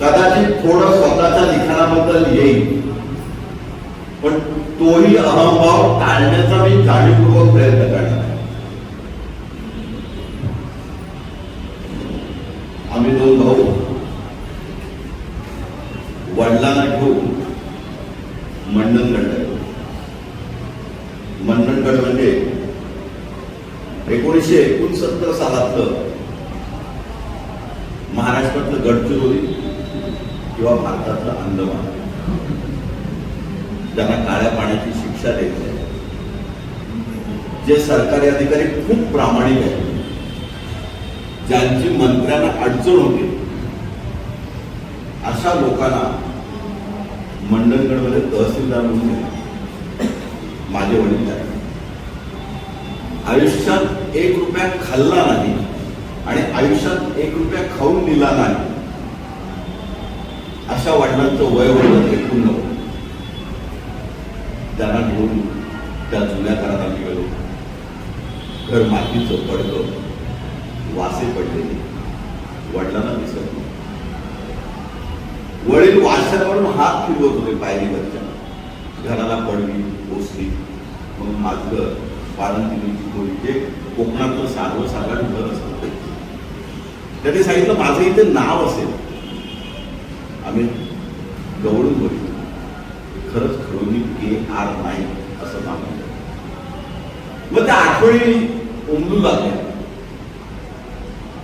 कदाचित थोडं स्वतःच्या लिखाणाबद्दल येईल. पण तोही अहंभाव टाळण्याचा मी जाणीवपूर्वक प्रयत्न करणार आहे. आम्ही दोन भाऊ. वडिलांना घेऊन मंडणगड गेलो मंडणगड म्हणजे एकोणीसशे एकोणसत्तर सालातलं महाराष्ट्रातलं गडचिरोली. किंवा भारतातलं अंदमान. ज्यांना काळ्या पाण्याची शिक्षा द्यायची आहे. जे सरकारी अधिकारी खूप प्रामाणिक आहेत. ज्यांची मंत्र्यांना अडचण होते. अशा लोकांना मंडणगडमध्ये तहसीलदार म्हणून माझे वडील आहेत आयुष्यात एक रुपया खाल्ला नाही आणि आयुष्यात एक रुपया खाऊन दिला नाही. अशा वडिलांचं वय होतं एकूण नव्हतं त्यांना घेऊन त्या जुन्या घरात आम्ही गेलो. घर मातीचं पडलं वासे पडलेले. वडिलांना दिसत नव्हतं. वडील वाशांवरून हात फिरवत होते पायरीवरच्या घराला पडली ओसली म्हणून माझं बाळंतिनीची खोली जे कोकणातलं सर्वसाधारण घर असतं. त्यांनी सांगितलं माझं इथे नाव असेल. आम्ही गवळून बोलतो खरंच खरोनी के आर नाही असं मानलं. मग त्या आठवणी उमलू लागल्या.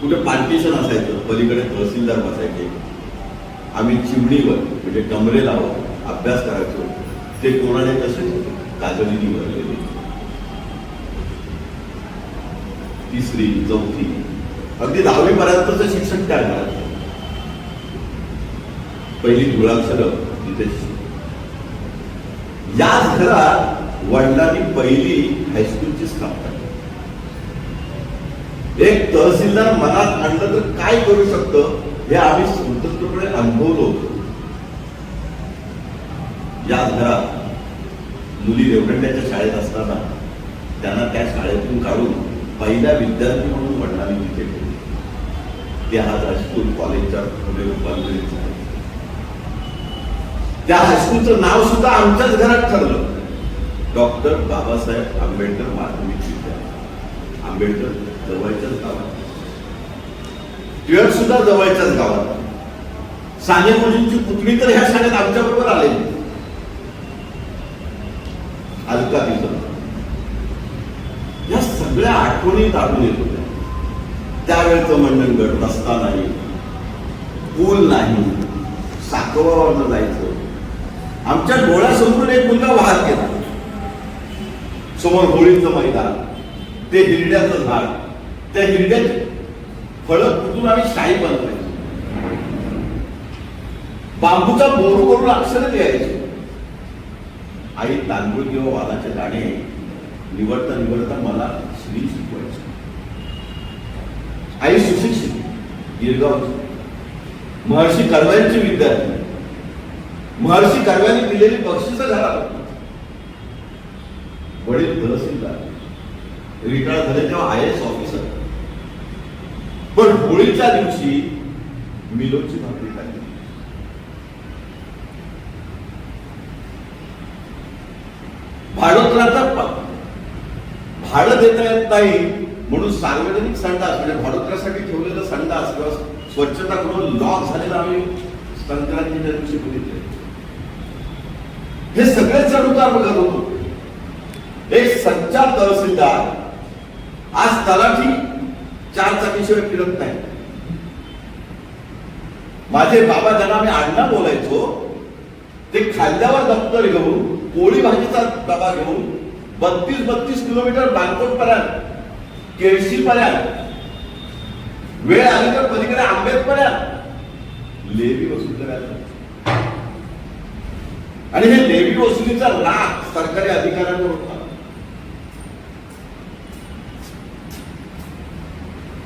कुठे पार्टिशन असायचं पलीकडे तहसीलदार बसायचे. आम्ही चिमणीवर म्हणजे कमरे लावत अभ्यास करायचो. ते कोणाने तसेच होते काजलीनी भरलेले. तिसरी चौथी. अगदी दहावीपर्यंतचं शिक्षण त्या करायचं पहिली मुळाक्षर तिथे याच घरात वडिलांनी पहिली हायस्कूलची स्थापना केली. एक तहसीलदार मनात आणलं तर काय करू शकत हे आम्ही स्वतंत्रपणे अनुभवलो होतो. याच घरात मुली रेवदंड्याच्या शाळेत असताना त्यांना त्या शाळेतून काढून पहिल्या विद्यार्थी म्हणून वडिलांनी तिथे ते आज हायस्कूल कॉलेजच्या पुढे रूपांतरित झाले. त्या हायस्कूलचं नाव सुद्धा आमच्याच घरात ठरलं. डॉक्टर बाबासाहेब आंबेडकर माध्यमिक विद्यालय. आंबेडकर जवळच्याच गावात. टिळक सुद्धा जवळच्याच गावात. साने मुलींची पुतळी तर ह्या शाळेत आमच्या बरोबर आलेली अलका तिथं. या सगळ्या आठवणी दाखवून येत होत्या. त्यावेळेचं मंडणगड रस्ता नाही पूल नाही. साकवावरनं जायचं. आमच्या डोळ्यासमोरून एक मुलगा वाहत गेला. समोर होळीचं मैदान ते हिरड्याचं झाड त्या हिरड्यात फळं फुटून आम्ही शाही बनवायचो बांबूचा बोरू करून अक्षर लिहायचे. आई तांदूळ किंवा वालाचे दाणे निवडता निवडता मला श्री शिकवायचे. आई सुशिक्षित गिरगाव महर्षी कर्व्यांची विद्यार्थी. महर्षी कर्व्यांनी दिलेली बक्षिस घरात वडील तहसीलदार रिटायर झाले तेव्हा आय एस ऑफिसर. पण होळीच्या दिवशी मिलोची भाकरी खाल्ली. भाडोत्राचा भाडं देता येत नाही म्हणून सार्वजनिक संडास म्हणजे भाडोत्रासाठी ठेवलेलं संडास किंवा स्वच्छता करून लॉक झालेलं आम्ही संक्रांतीच्या दिवशी बघितले हे सगळे चढ उतार बघत होतो. एक सच्चा तहसीलदार. आज तलाठी चार चाकीशिवाय फिरत नाही. माझे बाबा ज्यांना मी अण्णा बोलायचो ते खाल्ल्यावर दप्तर घेऊन पोळी भाजीचा डबा घेऊन बत्तीस बत्तीस किलोमीटर बांधकोट पर्यंत केळशी पर्यंत वेळ आली तर पलीकडे आंबेत पर्यंत लेवी वसूल करायला आणि हे लेवी वसुलीचा लाभ सरकारी अधिकाऱ्यांवर होता.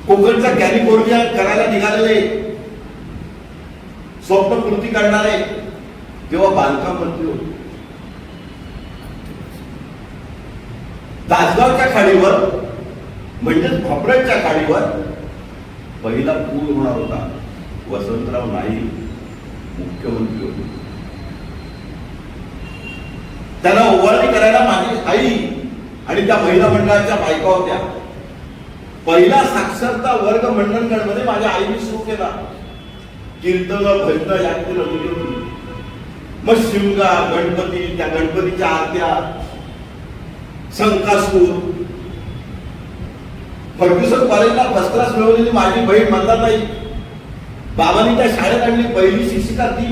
कोकणचा कॅलिफोर्निया करायला निघालेले स्वप्न कृती करणारे तेव्हा बांधकाम मंत्री होते. तासगावच्या खाडीवर म्हणजेच भापड्याच्या खाडीवर पहिला पूल होणार होता. वसंतराव नाईक मुख्यमंत्री होते. त्यांना ओवाळणी करायला माझी आई आणि त्या महिला मंडळाच्या बायका होत्या. पहिला साक्षरता वर्ग मंडणगडमध्ये माझ्या आईने सुरू केला. कीर्तन भजन यांची रंगली होती. मग शिमगा गणपती त्या गणपतीच्या आरत्या संकासूर फर्ग्युसन कॉलेजला फर्स्ट क्लास मिळवलेली माझी बहीण मंदाताई. बाबांनी त्या शाळेत आणली पहिली शिक्षिका ती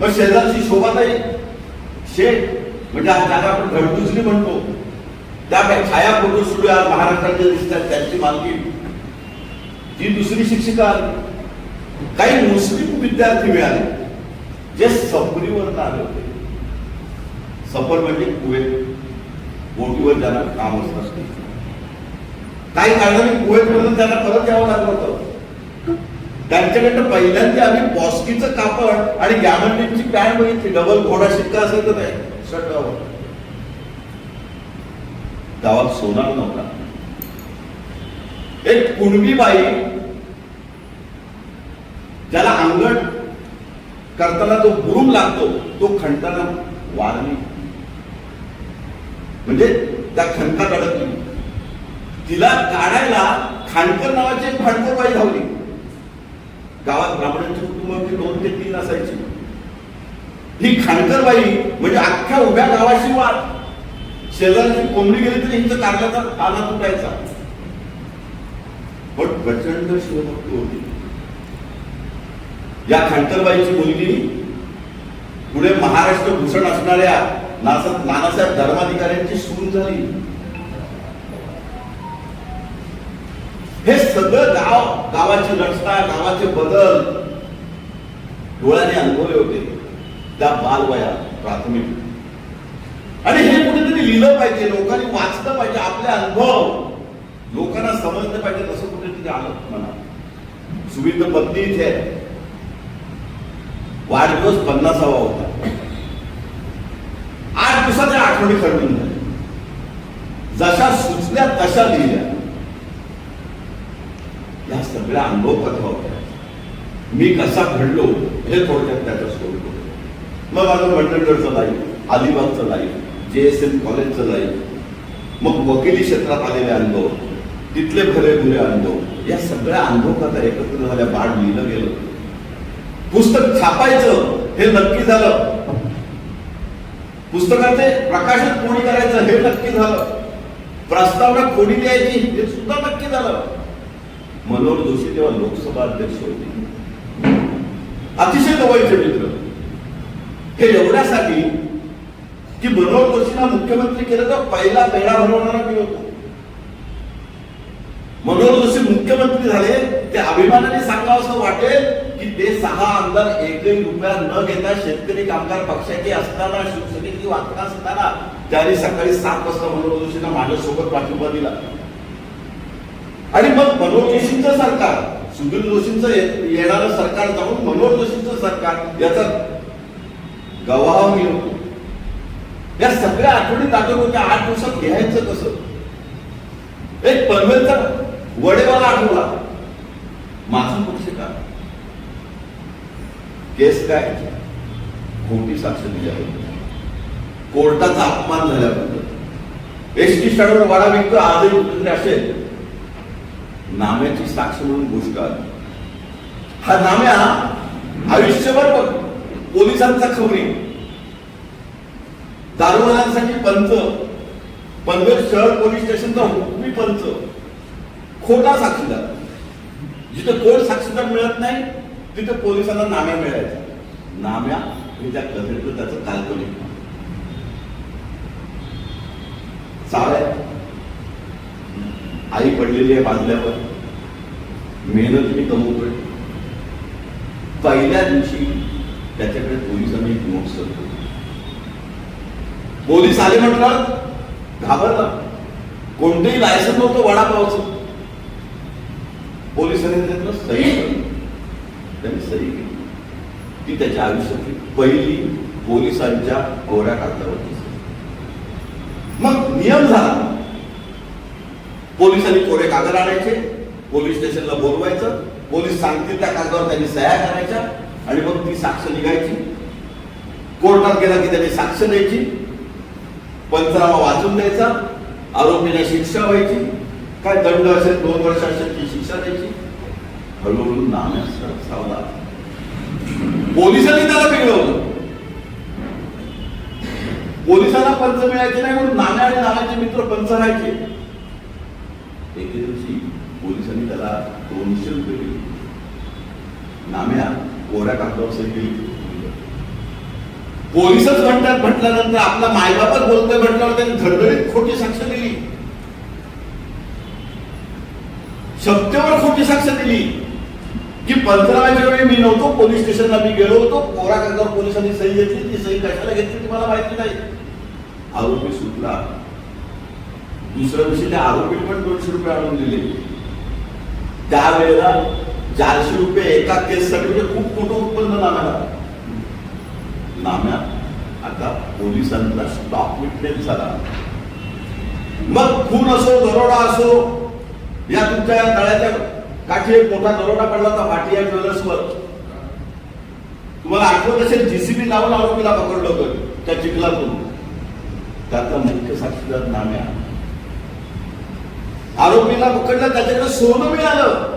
मग शेजारची शोभाताई. शेठ म्हणजे आज ज्याला आपण घडकुजली म्हणतो. त्या काही छाया फोटो स्टुडिओ आज महाराष्ट्राचे दिसतात त्यांची मालकी. ती दुसरी शिक्षिका आली. काही मुस्लिम विद्यार्थी मिळाले जे सफरीवर आले होते. सफर म्हणजे कुवेत. बोटीवर ज्यांना काम असतं काही कारणाने कुवेतमधून त्यांना परत यावं लागलं होतं. त्यांच्याकडनं पहिल्यांदा आम्ही पॉस्कीचं कापड आणि गॅमंडीची पॅन्ट बघितली. डबल घोडा शिक्का असेल तर नाही. शर्टावर गावात सोनार नव्हता. एक कुणबी बाई ज्याला अंगण करताना जो बुरुम लागतो तो खणताना वारली. म्हणजे त्या खणकात अडकली. तिला काढायला खांडकर नावाची एक खांडकर बाई धावली. गावात ब्राह्मणांची कुटुंबाची दोन ते तीन असायची ही खानकरबाई म्हणजे अख्ख्या उभ्या गावाशी वाद. शेजारची कोंबडी गेली तरी हिचं कारल्याचा पाला तुटायचा. पण प्रचंड शिवभक्त होती. या खांडकरबाईची मुलगी पुढे महाराष्ट्र भूषण असणाऱ्या नासा- नानासाहेब धर्माधिकाऱ्यांची सून झाली. हे सगळं गाव गावाची रचना गावाचे बदल. डोळ्याने अनुभवले होते. त्या बालवया प्राथमिक. आणि हे कुठेतरी लिहिलं पाहिजे लोकांनी वाचलं पाहिजे आपले अनुभव. लोकांना समजलं पाहिजे तसं कुठेतरी आलं म्हणा. सुविध पत्नी इथे वाढदिवस पन्नासावा होता. आठ दिवसाच्या आठवणी ठरवून झाल्या जशा सुचल्या तशा लिहिल्या. या सगळ्या अनुभव कथा होत्या मी कसा घडलो हे थोडक्यात त्याच्या सोडतो मग माझं मंडळगडचं लाईफ अलिबागचं लाईफ जे एस एम कॉलेजचं लाईफ मग वकिली क्षेत्रात आलेले अनुभव तिथले भरे भुरे अनुभव या सगळ्या अनुभव कथा एकत्र झाल्या बाळ लिहिलं गेलं. पुस्तक छापायचं हे नक्की झालं. पुस्तकाचे प्रकाशन कोणी करायचं हे नक्की झालं. प्रस्तावना कोणी द्यायची हे सुद्धा नक्की झालं. मनोहर जोशी तेव्हा लोकसभा अध्यक्ष होते. अतिशय जवळचे मित्र. हे एवढ्यासाठी की मनोहर जोशींना मुख्यमंत्री केलं तर पहिला पेढा भरवणारा मी होतो? मनोहर जोशी मुख्यमंत्री झाले ते अभिमानाने सांगावं असं वाटेल की ते सहा आमदार एकही रुपया न घेता शेतकरी कामगार पक्षाचे असताना शिवसेनेची वाचना असताना त्यांनी सकाळी सात वाजता मनोहर जोशींना माझ्यासोबत पाठिंबा दिला. आणि मग मनोहर जोशींचं सरकार सुधीर जोशींचं येणारं सरकार जाऊन मनोहर जोशींचं सरकार याचा गवाह मी होतो या सगळ्या आठवणी दाखल होत्या. आठ दिवसात घ्यायचं कसं? एक पनवेलचा वडेवाला आठवला. माझा पक्ष का? केस काय? खोटी साक्ष दिल्याबद्दल. कोर्टाचा अपमान झाल्याबद्दल. एस टी स्टँडवर वाडा विकतो आजही उतरले असेल. नाम्याची साक्ष म्हणून गोष्ट आली. हा नाम्या आयुष्यभर पोलिसांचा खबरी. दारुवाल्यांसाठी पंच. पनवेल शहर पोलीस स्टेशनचा हुकमी पंच. खोटा साक्षीदार. जिथे कोण साक्षीदार मिळत नाही तिथे पोलिसांना नाम्या मिळायचा. नाम्या हे त्या कथेतलं त्याचं काल्पनिक. नाव. आई पडलेली आहे बांधल्यावर. मेहनत मी कमवतोय. पहिल्या दिवशी त्याच्याकडे पोलिसांनी एक नोट पोलीस आले म्हटलं घाबरला. कोणतंही लायसन नव्हतं वडापावचं. पोलिसांनी त्यातलं सही केली. त्यांनी सही केली. ती त्याच्या आयुष्यातली पहिली पोलिसांच्या कोऱ्या कागदावरती मग नियम झाला. पोलिसांनी कोरे कागद आणायचे पोलीस स्टेशनला बोलवायचं पोलीस सांगतील त्या कागदावर त्यांनी सह्या करायच्या आणि मग ती साक्ष निघायची. कोर्टात गेला की त्यांनी साक्ष द्यायची पंचनामा वाचून द्यायचा आरोपीला शिक्षा व्हायची. काय दंड असेल दोन वर्ष असेल ती शिक्षा द्यायची. हळूहळू नाम सावला पोलिसांनी त्याला बिघडवलं. पोलिसांना पंच मिळायचे नाही म्हणून नाण्या आणि नाम्याचे मित्र पंच राहायचे एके दिवशी पोलिसांनी त्याला दोनशे रुपये दिले. नाम्या कोऱ्या कागदावर सही केली. पोलिसच म्हणतात म्हटल्यानंतर आपला मायबापच बोलतोय म्हटल्यावर त्यांनी धडधडीत खोटी साक्ष दिली. सत्तेवर खोटी साक्ष दिली. की पंधराव्याच्या वेळी मी नव्हतो पोलीस स्टेशनला मी गेलो होतो. कोरा कागदावर पोलिसांनी सही घेतली. ती सही कशाला घेतली ती मला माहिती नाही. आरोपी सुटला. दुसऱ्या दिवशी त्या आरोपीने पण दोनशे रुपये आणून दिले. त्यावेळेला चारशे रुपये एका केससाठी म्हणजे खूप मोठं उत्पन्न नाम्याला नाम्या आता पोलिसांचा स्टॉक विटनेस झाला. मग खून असो दरोडा असो या तुमच्या तळ्याच्या काठी एक मोठा दरोडा पडला होता भाटिया ज्वेलर्सवर. तुम्हाला आठवत असेल जीसीबी लावून आरोपीला पकडलं होतं त्या चिखलातून. त्याचा मुख्य साक्षीदार नाम्या. आरोपीला पकडलं त्याच्याकडे सोनं मिळालं.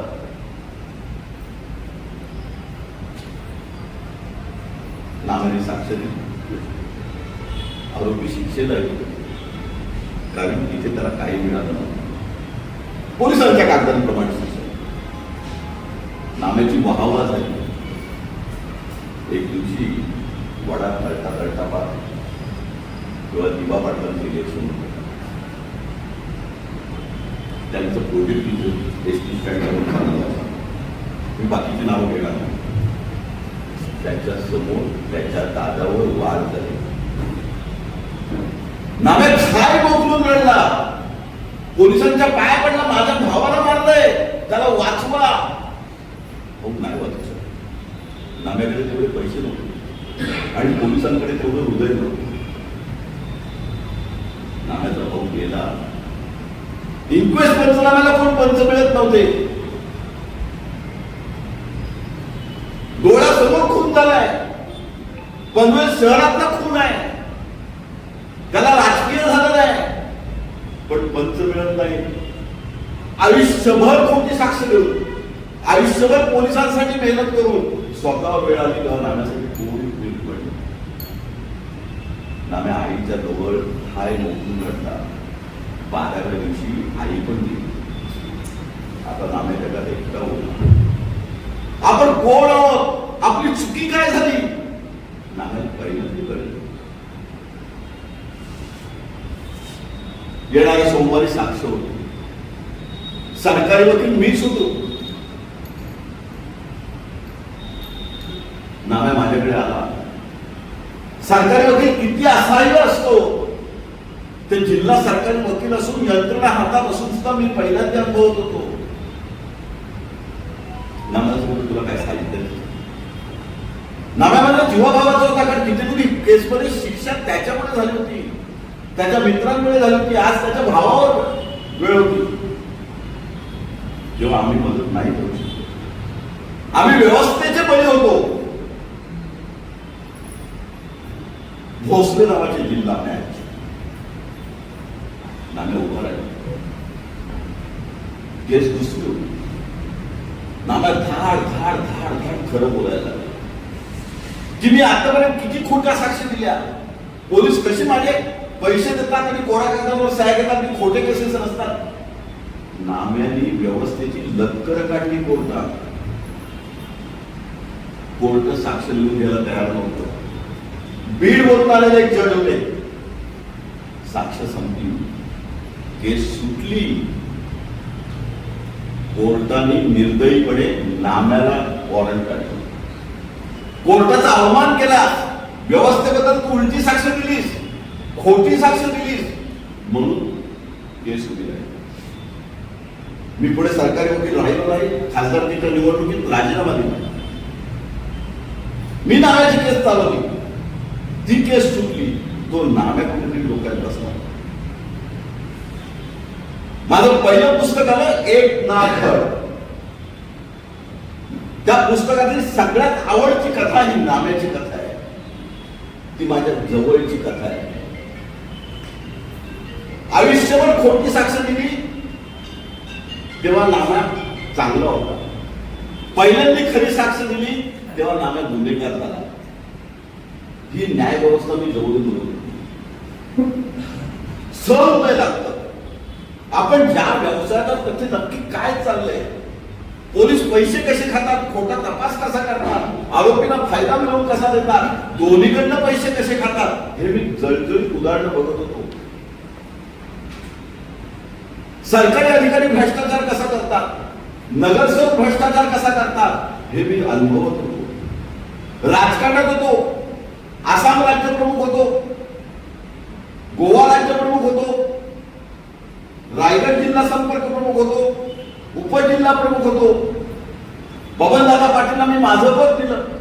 नामाने साक्ष दिली. आरोपी शिक्षेला आहे कारण तिथे त्याला काही मिळालं नव्हतं. पोलिसांच्या कागदांप्रमाणे शिक्षा. नाम्याची वाहवा झाली. एक दिवशी वडा तळता तळता पाहत किंवा दिवा पाटलांचे इलेक्शन त्यांचं प्रोजेक्ट एस टी स्टँडवर मी बाकीची नावं घेणार नाही. त्याच्यासमोर त्याच्या दादावर वार झाले. नाम्या काय बोचलून मिळला? पोलिसांच्या पाया पडला माझ्या भावाला मारलंय. त्याला वाचवा. हो नाही वाचू नाम्याकडे तेवढे पैसे नव्हते. आणि पोलिसांकडे तेवढं हृदय नव्हतं. नाम्याचा इन्क्वेस्ट पंचनाम्याला कोण पंच मिळत नव्हते. डोळ्यासमोर खून झालाय. पनवेल शहरातला खून आहे. त्याला राजकीय झालेला आहे पण पंच मिळत नाही. आयुष्यभर कोणती साक्ष देऊन आयुष्यभर पोलिसांसाठी मेहनत करून स्वतः वेळ आली तेव्हा नाम्यासाठी कोणी बिल पडलं नाम्या आईच्या जवळ हाय मोठून घडला बाराव्या दिवशी आई पण दिली आता नाम्या जगात एकटा होता आपण कोण आहोत? आपली चुकी काय झाली? नाम्याला परिणती कळलं येणाऱ्या सोमवारी साक्ष होती. सरकारी वकील मीच होतो. नाम्या माझ्याकडे आला. सरकारी वकील किती असहाय्य असतो ते जिल्हा सरकारी वकील असून यंत्रणा हातात असून सुद्धा मी पहिल्यांदा अनुभवत होतो. तुला काय सांगितलं नाम्या माझा जीवाभावाचा होता कारण कितीतरी केसमध्ये शिक्षा त्याच्यामुळे झाली होती. त्याच्या मित्रांमुळे झाली होती. आज त्याच्या भावावर वेळ होती. जेव्हा आम्ही मदत नाही करू शकतो आम्ही व्यवस्थेचे बळी होतो. भोसले नावाचे जिल्हा न्यायाधीश नाम्या उभा राहिला केस दुसरी. होती नाम्या धाड धाड धाड धाड खरं बोलायला लागलं. की मी आतापर्यंत किती खोट्या साक्षी दिल्या? पोलीस कशी माझे पैसे देतात आणि कोरा कागदावर सह्या घेतात आणि खोटे केसेस नसतात नाम्याने व्यवस्थेची लक्कर काढली कोर्टात. कोर्ट साक्ष लिहून घ्यायला तयार नव्हतं. बीड वरून आलेले एक जज होते. साक्ष संपली. केस सुटली. कोर्टाने निर्दयीपणे नाम्याला वॉरंट काढलं. कोर्टाचा अवमान केला. व्यवस्थेबद्दल तू उलटी साक्ष दिलीस. खोटी साक्ष दिलीस. म्हणून केस उभी राहिली. मी पुढे सरकारी वकील राहिलो नाही. खासदारकीच्या निवडणुकीत राजीनामा दिला. मी नाव्याची केस चालवली. ती केस चुकली. तो नाम्या कुठेतरी डोक्यात बसला. माझं पहिलं पुस्तक आलं एक नाथ त्या पुस्तकातील सगळ्यात आवडची कथा ही नाम्याची कथा आहे. ती माझ्या जवळची कथा आहे. आयुष्यभर खोटी साक्ष दिली. तेव्हा नाम्या चांगला होता. पहिल्यांदा खरी साक्ष दिली तेव्हा नाम्या गुन्हेगार झाला. ही न्याय व्यवस्था मी जवळून सहज सहृदय लागतो आपण ज्या व्यवसायात तिथे नक्की काय चाललंय पोलीस पैसे कसे खातात खोटा तपास कसा करतात आरोपीला फायदा मिळवून कसा देतात दोन्हीकडनं पैसे कसे खातात हे मी जळजळीत उदाहरणं बघत होतो. सरकारी अधिकारी भ्रष्टाचार कसा करतात नगरसेवक भ्रष्टाचार कसा करतात हे मी अनुभवत होतो. राजकारणात होतो आसाम राज्य प्रमुख होतो गोवा राज्य प्रमुख होतो रायगड जिल्हा संपर्क प्रमुख होतो उपजिल्हा प्रमुख होतो. बबनदादा पाटीलला मी माझं पद दिलं.